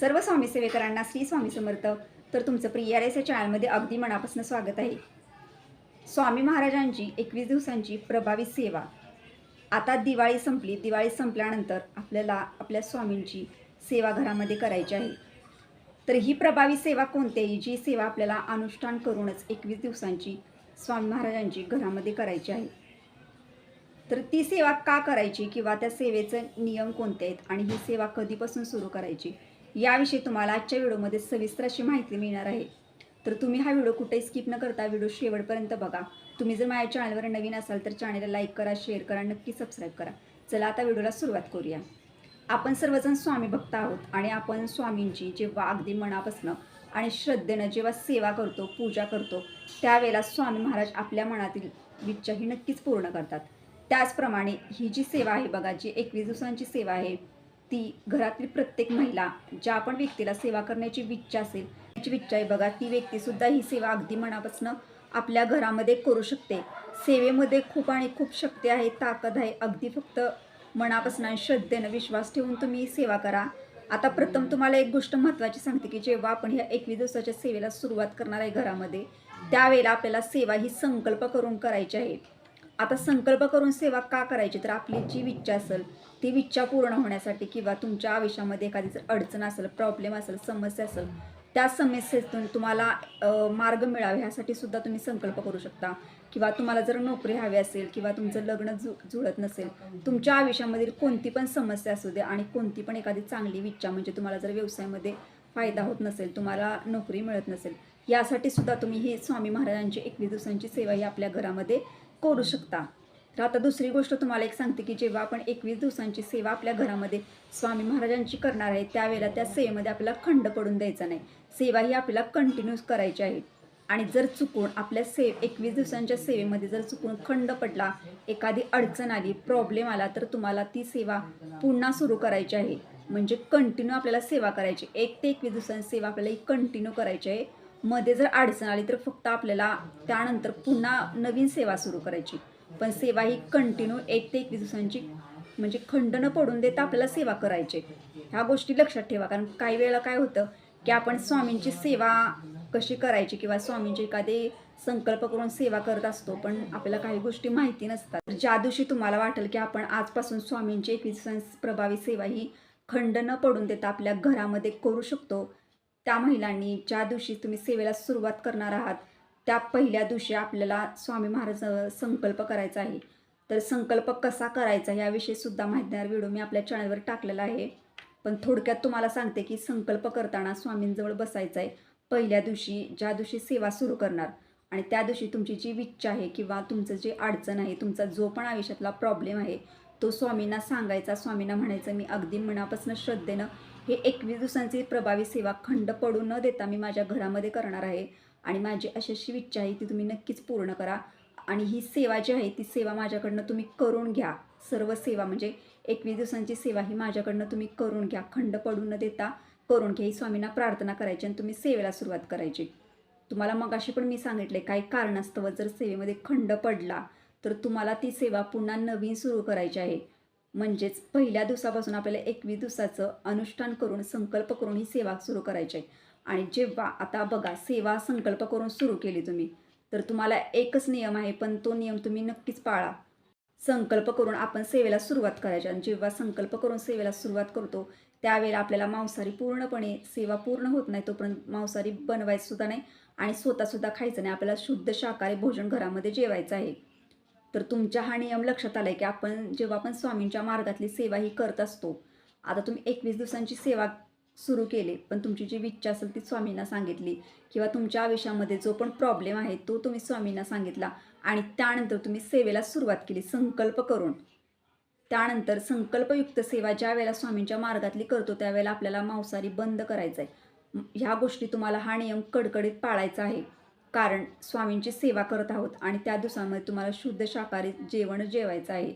सर्व स्वामी सेवेकरांना श्री स्वामी समर्थ. तर तुमचं प्रिय आर एस या चॅनलमध्ये अगदी मनापासून स्वागत आहे. स्वामी महाराजांची एकवीस दिवसांची प्रभावी सेवा. आता दिवाळी संपली. दिवाळी संपल्यानंतर आपल्याला आपल्या स्वामींची सेवा घरामध्ये करायची आहे. तर ही प्रभावी सेवा कोणत्याही जी सेवा आपल्याला अनुष्ठान करूनच एकवीस दिवसांची स्वामी महाराजांची घरामध्ये करायची आहे. तर ती सेवा का करायची? किंवा त्या सेवेचे नियम कोणते आहेत? आणि ही सेवा कधीपासून सुरू करायची? याविषयी तुम्हाला आजच्या व्हिडिओमध्ये सविस्तर अशी माहिती मिळणार आहे. तर तुम्ही हा व्हिडिओ कुठेही स्किप न करता व्हिडिओ शेवटपर्यंत बघा. तुम्ही जर माझ्या चॅनलवर नवीन असाल तर चॅनलला लाईक करा शेअर करा नक्की सबस्क्राईब करा. चला आता व्हिडिओला सुरुवात करूया. आपण सर्वजण स्वामी भक्त आहोत आणि आपण स्वामींची जेव्हा अगदी मनापासनं आणि श्रद्धेनं जेव्हा सेवा करतो पूजा करतो त्यावेळेला स्वामी महाराज आपल्या मनातील इच्छा ही नक्कीच पूर्ण करतात. त्याचप्रमाणे ही जी सेवा आहे बघा जी एकवीस दिवसांची सेवा आहे ती घरातील प्रत्येक महिला ज्या पण व्यक्तीला सेवा करण्याची इच्छा असेल त्याची इच्छा आहे बघा ती व्यक्तीसुद्धा ही सेवा अगदी मनापासून आपल्या घरामध्ये करू शकते. सेवेमध्ये खूप आणि खूप शक्ती आहे ताकद आहे. अगदी फक्त मनापासून आणि श्रद्धेनं विश्वास ठेवून तुम्ही सेवा करा. आता प्रथम तुम्हाला एक गोष्ट महत्त्वाची सांगते की जेव्हा आपण ह्या एकवीस दिवसाच्या सेवेला सुरुवात करणार आहे घरामध्ये त्यावेळेला आपल्याला सेवा ही संकल्प करून करायची आहे. आता संकल्प करून सेवा का करायची? तर आपली जी इच्छा असेल ती इच्छा पूर्ण होण्यासाठी किंवा तुमच्या आयुष्यामध्ये एखादी जर अडचण असेल प्रॉब्लेम असेल समस्या असेल त्या समस्येतून तुम्हाला मार्ग मिळावे ह्यासाठी सुद्धा तुम्ही संकल्प करू शकता. किंवा तुम्हाला जर नोकरी हवी असेल किंवा तुमचं लग्न जु जुळत नसेल तुमच्या आयुष्यामधील कोणती पण समस्या असू दे आणि कोणती पण एखादी चांगली इच्छा म्हणजे तुम्हाला जर व्यवसायामध्ये फायदा होत नसेल तुम्हाला नोकरी मिळत नसेल यासाठी सुद्धा तुम्ही ही स्वामी महाराजांची एकवीस दिवसांची सेवा ही आपल्या घरामध्ये करू शकता. तर आता दुसरी गोष्ट तुम्हाला एक सांगते की जेव्हा आपण एकवीस दिवसांची सेवा आपल्या घरामध्ये स्वामी महाराजांची करणार आहे त्यावेळेला त्या सेवेमध्ये आपल्याला खंड पडून द्यायचा नाही. सेवा ही आपल्याला कंटिन्यूस करायची आहे. आणि जर चुकून आपल्या से एकवीस दिवसांच्या सेवेमध्ये जर चुकून खंड पडला एखादी अडचण आली प्रॉब्लेम आला तर तुम्हाला ती सेवा पुन्हा सुरू करायची आहे. म्हणजे कंटिन्यू आपल्याला सेवा करायची एक ते एकवीस दिवसांची सेवा आपल्याला ही कंटिन्यू करायची आहे. मध्ये जर अडचण आली तर फक्त आपल्याला त्यानंतर पुन्हा नवीन सेवा सुरू करायची. पण सेवा ही कंटिन्यू एक ते एकवीस दिवसांची म्हणजे खंड न पडून देता आपल्याला सेवा करायची. ह्या गोष्टी लक्षात ठेवा. कारण काही वेळेला काय होतं की आपण स्वामींची सेवा कशी करायची किंवा स्वामींची एखादे संकल्प करून सेवा करत असतो पण आपल्याला काही गोष्टी माहिती नसतात. ज्या दिवशी तुम्हाला वाटेल की आपण आजपासून स्वामींची एकवीस दिवसांची प्रभावी सेवा ही खंड न पडून देता आपल्या घरामध्ये करू शकतो त्या महिलांनी ज्या दिवशी तुम्ही सेवेला सुरुवात करणार आहात त्या पहिल्या दिवशी आपल्याला स्वामी महाराज संकल्प करायचा आहे. तर संकल्प कसा करायचा याविषयी सुद्धा माहिती व्हिडिओ मी आपल्या चॅनलवर टाकलेला आहे. पण थोडक्यात तुम्हाला सांगते की संकल्प करताना स्वामींजवळ बसायचं आहे. पहिल्या दिवशी ज्या दिवशी सेवा सुरू करणार आणि त्या दिवशी तुमची जी इच्छा आहे किंवा तुमचं जे अडचण आहे तुमचा जो पण आयुष्यातला प्रॉब्लेम आहे तो स्वामींना सांगायचा स्वामींना म्हणायचं. मी अगदी मनापासून श्रद्धेनं हे एकवीस दिवसांची प्रभावी सेवा खंड पडू न देता मी माझ्या घरामध्ये करणार आहे. आणि माझी अशी अशी इच्छा आहे ती तुम्ही नक्कीच पूर्ण करा. आणि ही सेवा जी आहे ती सेवा माझ्याकडनं तुम्ही करून घ्या. सर्व सेवा म्हणजे एकवीस दिवसांची सेवा ही माझ्याकडनं तुम्ही करून घ्या. खंड पडू न देता करून घ्या. ही स्वामींना प्रार्थना करायची आणि तुम्ही सेवेला सुरुवात करायची. तुम्हाला मगाशी पण मी सांगितले काही कारणास्तव जर सेवेमध्ये खंड पडला तर तुम्हाला ती सेवा पुन्हा नवीन सुरू करायची आहे. म्हणजेच पहिल्या दिवसापासून आपल्याला एकवीस दिवसाचं अनुष्ठान करून संकल्प करून ही सेवा सुरू करायची आहे. आणि जेव्हा आता बघा सेवा संकल्प करून सुरू केली तुम्ही तर तुम्हाला एकच नियम आहे पण तो नियम तुम्ही नक्कीच पाळा. संकल्प करून आपण सेवेला सुरुवात करायची. आणि जेव्हा संकल्प करून सेवेला सुरुवात करतो त्यावेळेला आपल्याला मांसाहारी पूर्णपणे सेवा पूर्ण होत नाही तोपर्यंत मांसाहारी बनवायचं सुद्धा नाही आणि स्वतःसुद्धा खायचं नाही. आपल्याला शुद्ध शाकाहारी भोजन घरामध्ये जेवायचं आहे. तर तुमच्या हा नियम लक्षात आला आहे की आपण जेव्हा आपण स्वामींच्या मार्गातली सेवा ही करत असतो आता तुम्ही एकवीस दिवसांची सेवा सुरू केली पण तुमची जी इच्छा असेल ती स्वामींना सांगितली किंवा तुमच्या आयुष्यामध्ये जो पण प्रॉब्लेम आहे तो तुम्ही स्वामींना सांगितला आणि त्यानंतर तुम्ही सेवेला सुरुवात केली संकल्प करून. त्यानंतर संकल्पयुक्त सेवा ज्या वेळेला स्वामींच्या मार्गातली करतो त्यावेळेला आपल्याला मांसाहारी बंद करायचं आहे ह्या गोष्टी तुम्हाला हा नियम कडकडीत पाळायचा आहे. कारण स्वामींची सेवा करत आहोत आणि त्या दिवसांमध्ये तुम्हाला शुद्ध शाकाहारी जेवण जेवायचं आहे.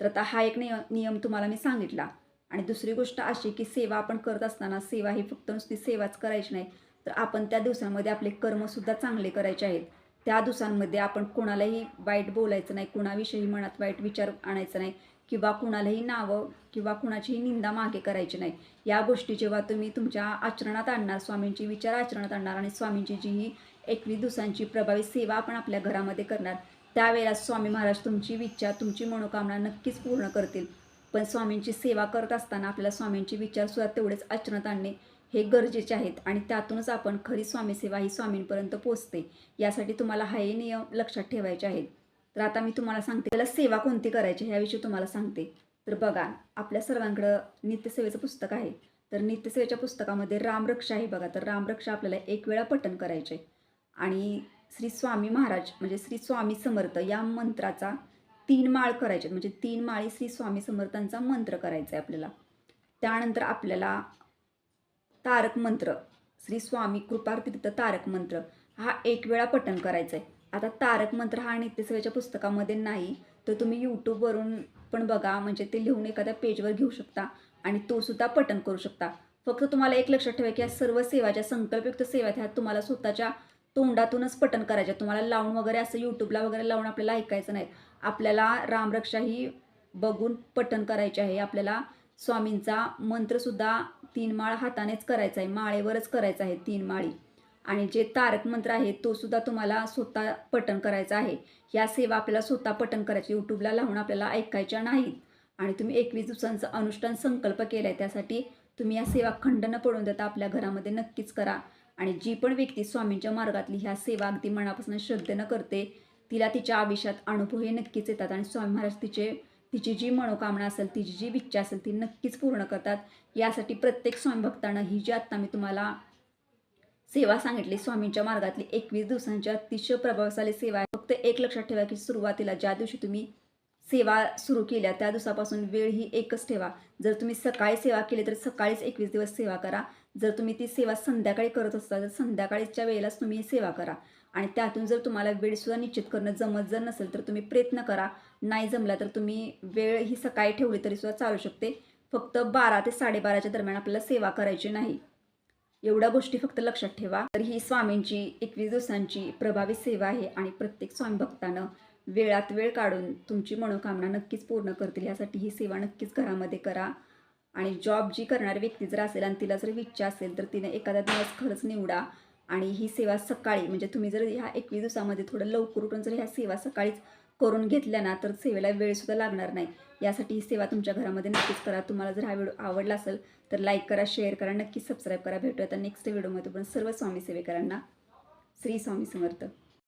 तर आता हा एक नियम नियम तुम्हाला मी सांगितला. आणि दुसरी गोष्ट अशी की सेवा आपण करत असताना सेवा ही फक्त नुसती सेवाच करायची नाही तर आपण त्या दिवसांमध्ये आपले कर्मसुद्धा चांगले करायचे आहेत. त्या दिवसांमध्ये आपण कोणालाही वाईट बोलायचं नाही कुणाविषयी मनात वाईट विचार आणायचं नाही किंवा कुणालाही नावं किंवा कुणाचीही निंदा मागे करायची नाही. या गोष्टी जेव्हा तुम्ही तुमच्या आचरणात आणणार स्वामींची विचार आचरणात आणणार आणि स्वामींची जी ही एकवीस दिवसांची प्रभावी सेवा आपण आपल्या घरामध्ये करणार. त्यावेळेला स्वामी महाराज तुमची विचार तुमची मनोकामना नक्कीच पूर्ण करतील. पण स्वामींची सेवा करत असताना आपल्याला स्वामींची विचारसुद्धा तेवढेच आचरणात आणणे हे गरजेचे आहेत आणि त्यातूनच आपण खरी स्वामी सेवा ही स्वामींपर्यंत पोचते यासाठी तुम्हाला हाही नियम लक्षात ठेवायचे आहेत. तर आता मी तुम्हाला सांगते त्याला सेवा कोणती करायची ह्याविषयी तुम्हाला सांगते. तर बघा आपल्या सर्वांकडं नित्यसेवेचं पुस्तक आहे. तर नित्यसेवेच्या पुस्तकामध्ये रामरक्षा आहे बघा. तर रामरक्षा आपल्याला एक वेळा पठण करायचे आणि श्री स्वामी महाराज म्हणजे श्री स्वामी समर्थ या मंत्राचा तीन माळ करायचे म्हणजे तीन माळी श्री स्वामी समर्थांचा मंत्र करायचा आहे आपल्याला. त्यानंतर आपल्याला तारक मंत्र श्री स्वामी कृपातीर्थ तारक मंत्र हा एक वेळा पठण करायचा आहे आता तारक मंत्र हा नित्यसेवेच्या पुस्तकामध्ये नाही तर तुम्ही यूट्यूबवरून पण बघा म्हणजे ते लिहून एखाद्या पेजवर घेऊ शकता आणि तो सुद्धा पठण करू शकता. फक्त तुम्हाला एक लक्षात ठेवा की या सर्व सेवा ज्या संकल्पयुक्त सेवा ह्या तुम्हाला स्वतःच्या तोंडातूनच पटन करायच्या. तुम्हाला लावून वगैरे असं यूट्यूबला वगैरे लावून आपल्याला ऐकायचं नाही. आपल्याला रामरक्षा ही बघून पटन करायची आहे. आपल्याला स्वामींचा मंत्रसुद्धा तीन माळ हातानेच करायचा आहे. माळेवरच करायचा आहे तीन माळी. आणि जे तारक मंत्र आहे तो सुद्धा तुम्हाला स्वतः पठण करायचा आहे. या सेवा आपल्याला स्वतः पठण करायची. यूट्यूबला लावून आपल्याला ऐकायच्या नाहीत. आणि तुम्ही एकवीस दिवसांचं अनुष्ठान संकल्प केला आहे त्यासाठी तुम्ही या सेवा खंड न पडून देता आपल्या घरामध्ये नक्कीच करा. आणि जी पण व्यक्ती स्वामींच्या मार्गातली ह्या सेवा अगदी मनापासून श्रद्धेनं करते तिला तिच्या आयुष्यात अनुभव हे नक्कीच येतात आणि स्वामी महाराज तिचे तिची जी मनोकामना असेल तिची जी इच्छा असेल ती नक्कीच पूर्ण करतात. यासाठी प्रत्येक स्वामी भक्तानं ही जी आत्ता मी तुम्हाला सेवा सांगितली स्वामींच्या मार्गातली एकवीस दिवसांची अतिशय प्रभावशाली सेवा आहे. फक्त एक लक्षात ठेवा की सुरुवातीला ज्या दिवशी तुम्ही सेवा सुरू केल्या त्या दिवसापासून वेळ ही एकच ठेवा. जर तुम्ही सकाळी सेवा केली तर सकाळीच एकवीस दिवस सेवा करा. जर तुम्ही ती सेवा संध्याकाळी करत असता तर संध्याकाळीच्या वेळेलाच तुम्ही ही सेवा करा. आणि त्यातून जर तुम्हाला वेळसुद्धा निश्चित करणं जमत जर नसेल तर तुम्ही प्रयत्न करा. नाही जमला तर तुम्ही वेळ ही सकाळी ठेवली तरीसुद्धा चालू शकते. फक्त बारा ते साडेबाराच्या दरम्यान आपल्याला सेवा करायची नाही. एवढ्या गोष्टी फक्त लक्षात ठेवा. तर ही स्वामींची एकवीस दिवसांची प्रभावी सेवा आहे आणि प्रत्येक स्वामी भक्तानं वेळात वेळ काढून तुमची मनोकामना नक्कीच पूर्ण करतील. यासाठी ही सेवा नक्कीच घरामध्ये करा. आणि जॉब जी करणारी व्यक्ती जर असेल आणि तिला जर इच्छा असेल तर तिने एखादा दिवस खरंच निवडा आणि ही सेवा सकाळी म्हणजे तुम्ही जर ह्या एकवीस दिवसामध्ये थोडं लवकर उठून जर ह्या सेवा सकाळीच करून घेतल्या ना तर सेवेला वेळसुद्धा लागणार नाही. यासाठी ही सेवा तुमच्या घरामध्ये नक्कीच करा. तुम्हाला जर हा व्हिडिओ आवडला असेल तर लाईक करा शेअर करा नक्कीच सबस्क्राईब करा. भेटूया आता नेक्स्ट व्हिडिओमध्ये पण. सर्व स्वामी सेवेकरांना. श्री स्वामी समर्थ.